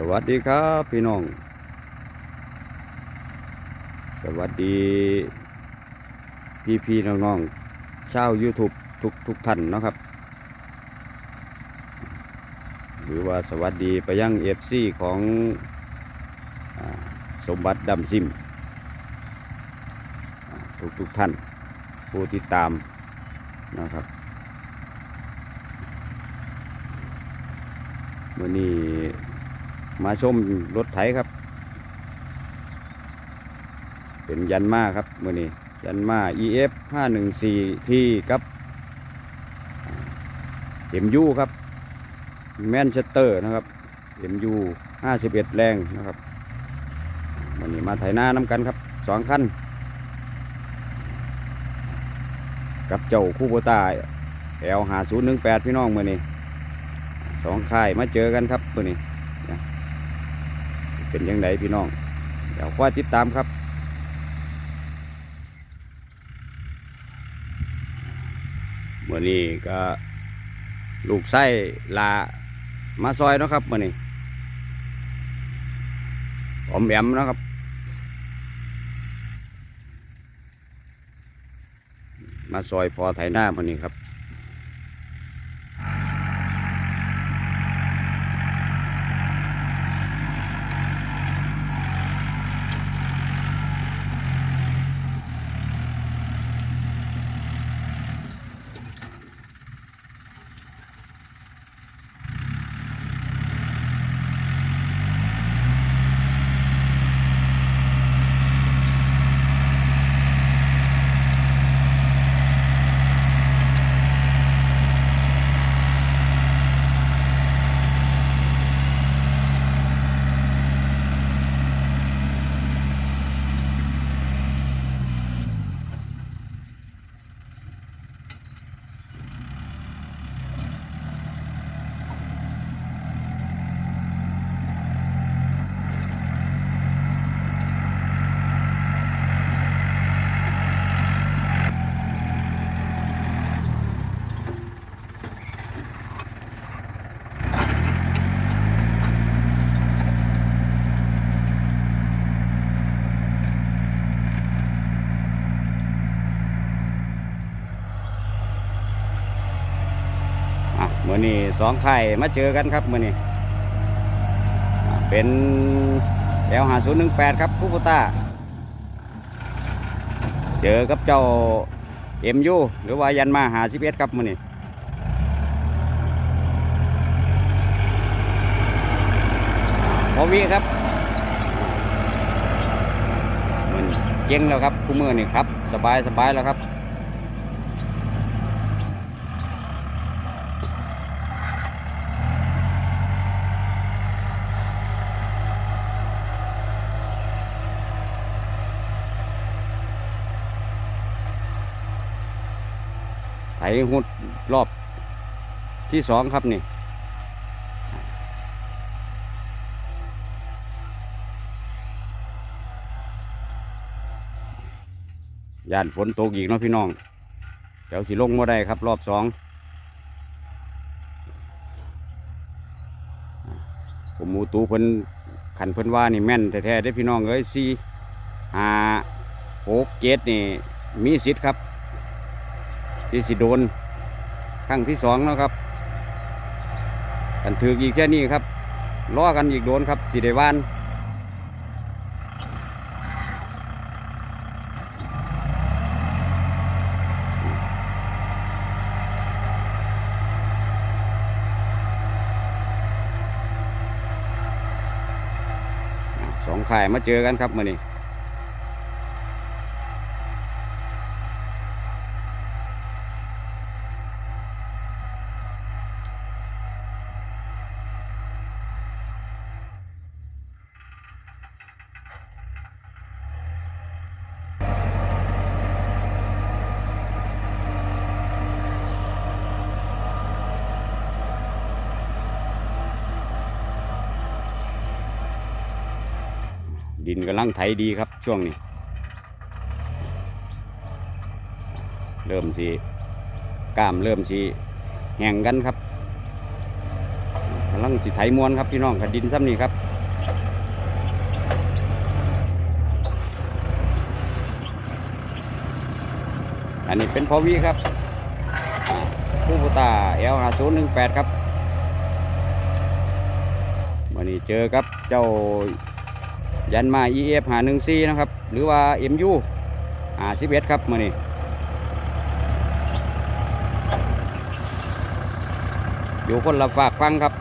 สวัสดีครับพี่น้อง สวัสดีพี่พี่ๆน้องๆชาว YouTube ทุกทุกท่านนะครับ หรือว่าสวัสดีไปยังเอฟซีของอสมบัติดำซิม ทุกทุกท่านผู้ติดตามนะครับมื่อนี้ มาชมรถไถครับ เป็นยันมาครับมื่อนี้ยันมา EF 514ที่กับเอ็มยูครับแมนเชสเตอร์นะครับเอ็มยู51 แรงนะครับวันนี้มาไถนาน้ำกันครับสองคันกับเจ้าคู่โบตาแอลหาศูนย์หนึ่งแปดพี่น้องมื่อนี้สองค่ายมาเจอกันครับมื่อนี้ เป็นยังไงพี่น้อง เดี๋ยวคอยติดตามครับเมื่อนี้ก็ลูกไส้ลามาซอยนะครับมื่อนี้อมแอมนะครับมาซอยพอไถหน้ามื่อนี้ครับ อนี้สองไข่มาเจอกันครับมือนี้อะเป็นแอลหาศูนย์หนึ่งแปดครับคูโบต้า เจอกับเจ้าเอ็มยูหรือว่ายันมาหาสิบเอ็ดครับมือนี้พอวีครับมือนี้เจ๊งแล้วครับคู่มือนี่ครับ สบายสบายแล้วครับ หุดรอบที่สองครับนี่ย่านฝนตกอีกเนาะพี่น้อง เดี๋ยวสิลงมาได้ครับรอบสองผมมูตูเพิ่นขันเพิ่นว่านี่แม่นแท้ๆได้พี่น้องเอ้ยสี่ห้าหกเจ็ดนี่มีสิทธิ์ครับ ที่สิโดนครั้งที่สองแล้วครับกันถืออีกแค่นี้ครับล้อกันอีกโดนครับสิได้วานสองข่ายมาเจอกันครับมื่อนี้ นกำลังไถดีครับช่วงนี้ เริ่มสีกล้ามเริ่มสีแห้งกันครับกำลังสิไถมวนครับพี่น้องขัดดินซ้ำนี่ครับอันนี้เป็นพอวีครับผู้บุตาเอลหาศูนย์หนึ่งแปดครับวันนี้เจอกับเจ้า ยันมา EF หาหนึ่งซีนะครับ หรือว่า MU หาสิบเอ็ดครับมือนี้อยู่คนละฝากฟังครับ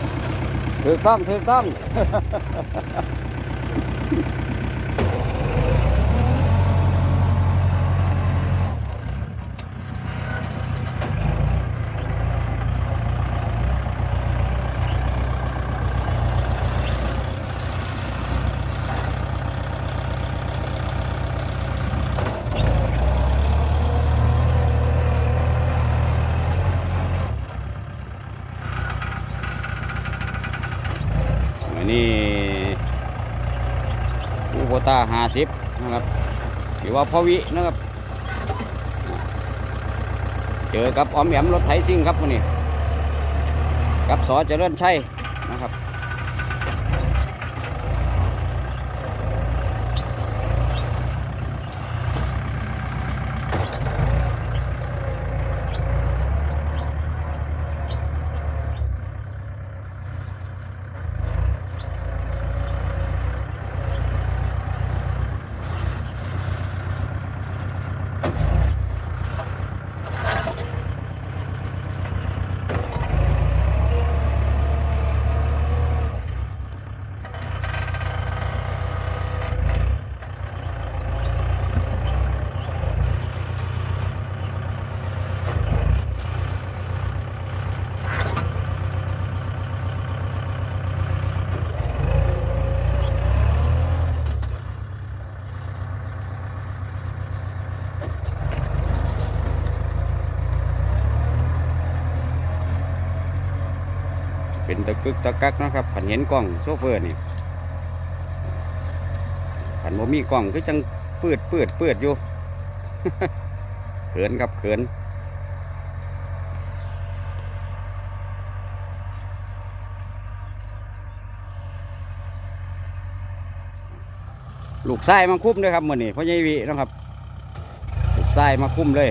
ถูก ต้องถูกต้อง อันนี้อูโบ ต้าห้าสิบนะครับหรือว่าพวินะครับ เจอกับออมแอมรถไถซิ่งครับวันนี้ กับสอเจริญชัยนะครับ เป็นตะกึกตะกักนะครับขันเห็นกล้องโซเฟอร์นี่ขันบ่มีกล้องก็จังปืดปืดปืดอยู่เขินครับเขินลูกไส้มาคุ้มด้วยครับมือนี้พ่อใหญ่วินะครับลูกไส้มาคุ้มเลย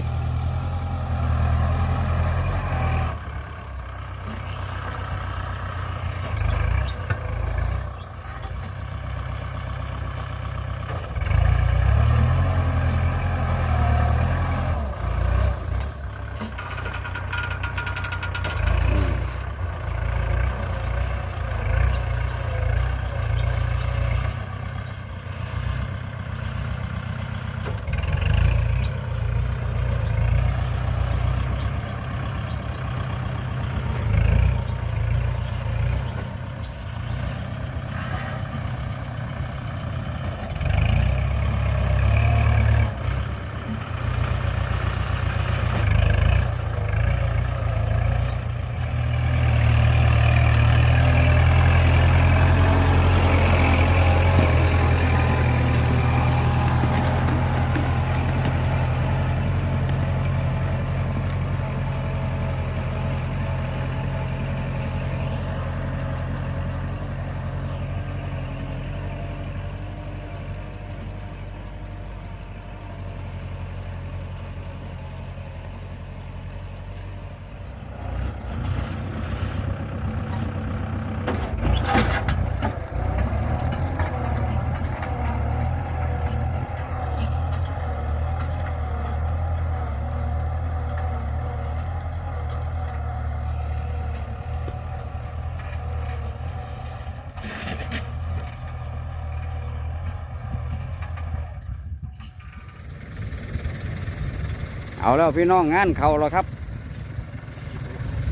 เอาแล้วพี่น้องงานเขาแล้วครับ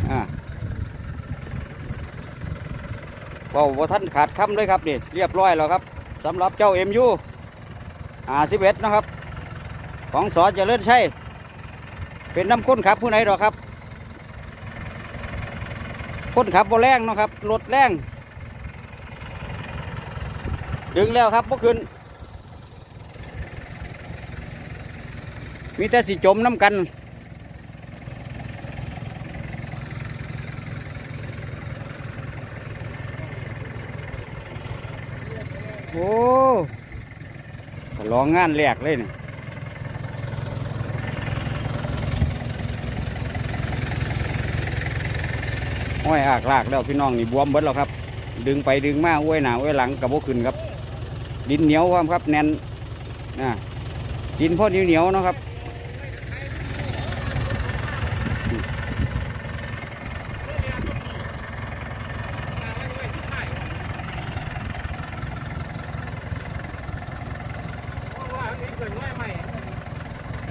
อ่าเว้าว่าท่านขาดคำเลยครับนี่เรียบร้อยแล้วครับสำหรับเจ้าเอ็มยูอ่าสิบเอ็ดนะครับ ของสอเจริญชัยเป็นน้ำข้นขับผู้ไหนหรอครับข้นขับบ่แรงนะครับรถแรงดึงแล้วครับบ่ขึ้น มีแต่สิจมน้ำกันโอ้ลองงานแรกเลยนี่ห้อยอากลากแล้วพี่น้องนี่บวมเบิดแล้วครับ ดึงไปดึงมาอ้วยหนาอ้วยหลังกับพวกขึ้นครับ ดินเหนียวความครับแน่นนะดินพอเหนียวเหนียวเนาะครับ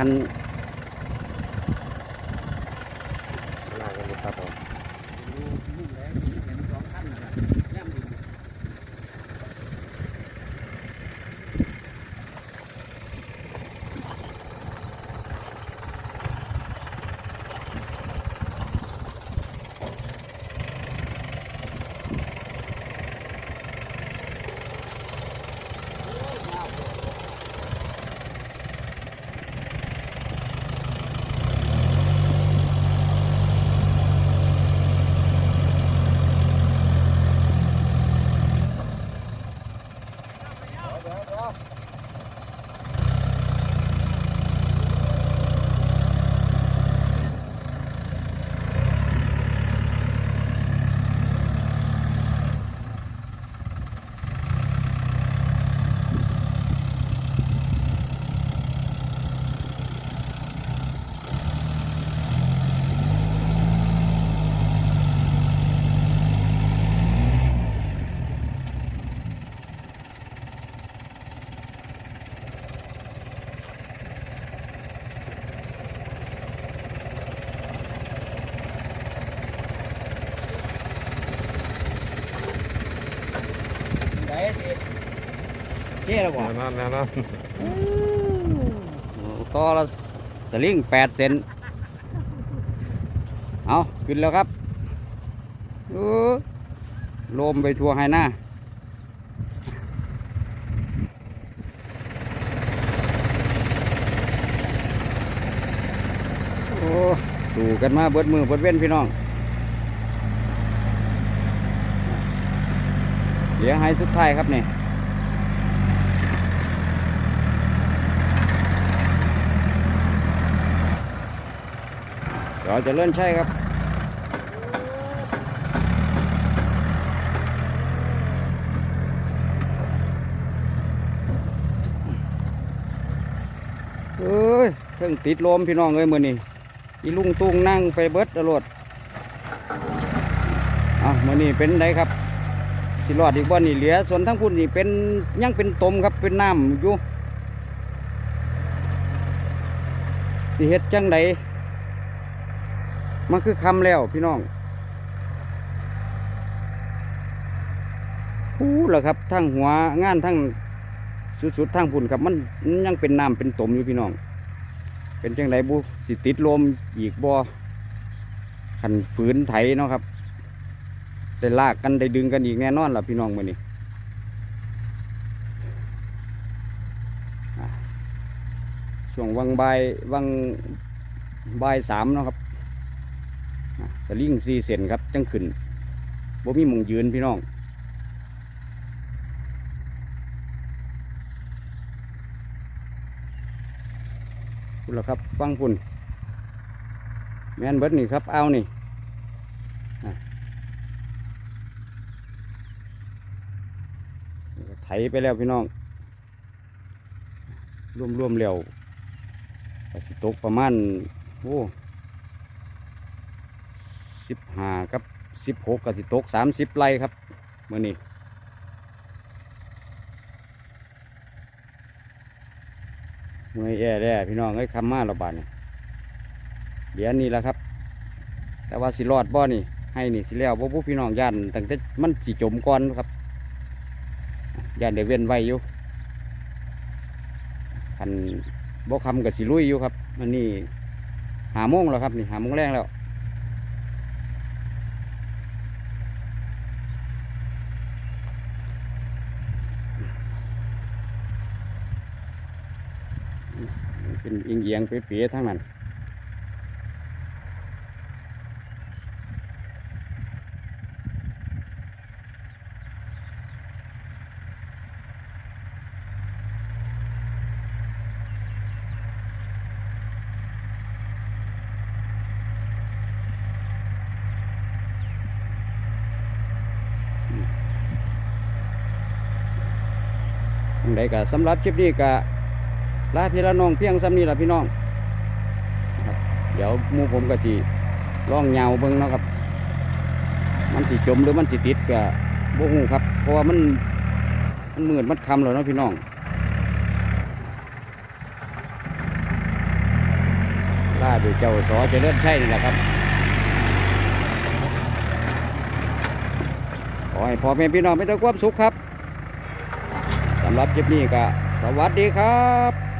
คัน ท่แล้วบ่นั่นนั่นอนต่อละสลิงแปดเซนเอาขึ้นแล้วครับเออลมไปทัวร์ไฮหน้าโอ้สู่กันมาเบิดมือเบิดเว้นพี่น้องเหลือไฮสุดท้ายครับนี่ เราจะเลื่อนใช่ครับ เอ้ยเพิ่งติดลมพี่น้องเอ้ยมือนี่อีลุงตุงนั่งไปเบิดตลอดอะมือนี่เป็นไดครับสิรอดอีกบ่นี่เหลือ ส่วนทั้งพุ่นนี่เป็นยังเป็นตมครับเป็นน้ำอยู่สิเฮ็ดจังได มันคือคำแล้วพี่น้องพูดแล้วครับทั้งหัวงานทั้งสุดๆทั้งพุ่นครับ มันยังเป็นน้ำเป็นตมอยู่พี่น้อง เป็นจังไดบุสิติดลมอีกบ่ขันฝืนไถเนาะครับได้ลากกันได้ดึงกันอีกแน่นอนล่ะพี่น้องมือนี้อ่ช่วงวังใบวังใบสามเนาะครับ สลิงสี่เซนครับจังขึ้นบ่มีมองยืนพี่น้องพุ่นละครับฟังพุ่นแมนเบิดนี่ครับเอานี่ไถไปแล้วพี่น้องรวมๆแล้วสิตกประมาณโอ้ สิบห้ากับสิบหกกับสิตกสามสิบไร่ครับเมื่อนี้เมื่อแย่แย่พี่น้องเอ้คำมาระบาดนี่ยเดี๋ยวนี้แหละครับ แต่ว่าสิรอดบ่นี่ ให้นี่สิแล้วบ่ผู้พี่น้องย่านตั้งแต่มันสิจมก่อนครับย่านเดี๋ยวเว้นไว้อยู่คันบ่คำกับสิลุยอยู่ครับมันนี่หาโมงแล้วครับนี่หาโมงแรงแล้ว เป็นเอี ยงเอียงๆเป๋ๆทั้งนั้นจั่งใดก็สำหรับคลิปนี้ก็ ลาพี่ละน้องเพียงซ้ำนี้ละพี่น้องเดี๋ยวมูผมก็จีล่องเงาเบิ้งเนาะครับ มันสิจมหรือมันสิติดก็บ่ฮู้ครับ เพราะว่ามันมันเหมืดมันคำแล้วเนาะพี่น้องล่าดยเจ้าสอเจริญชัยนี่แหละครับขอให้พ่อแม่พี่น้องไมีแต่ความสุขครับสำหรับคลิปนี้ก็สวัสดีครับ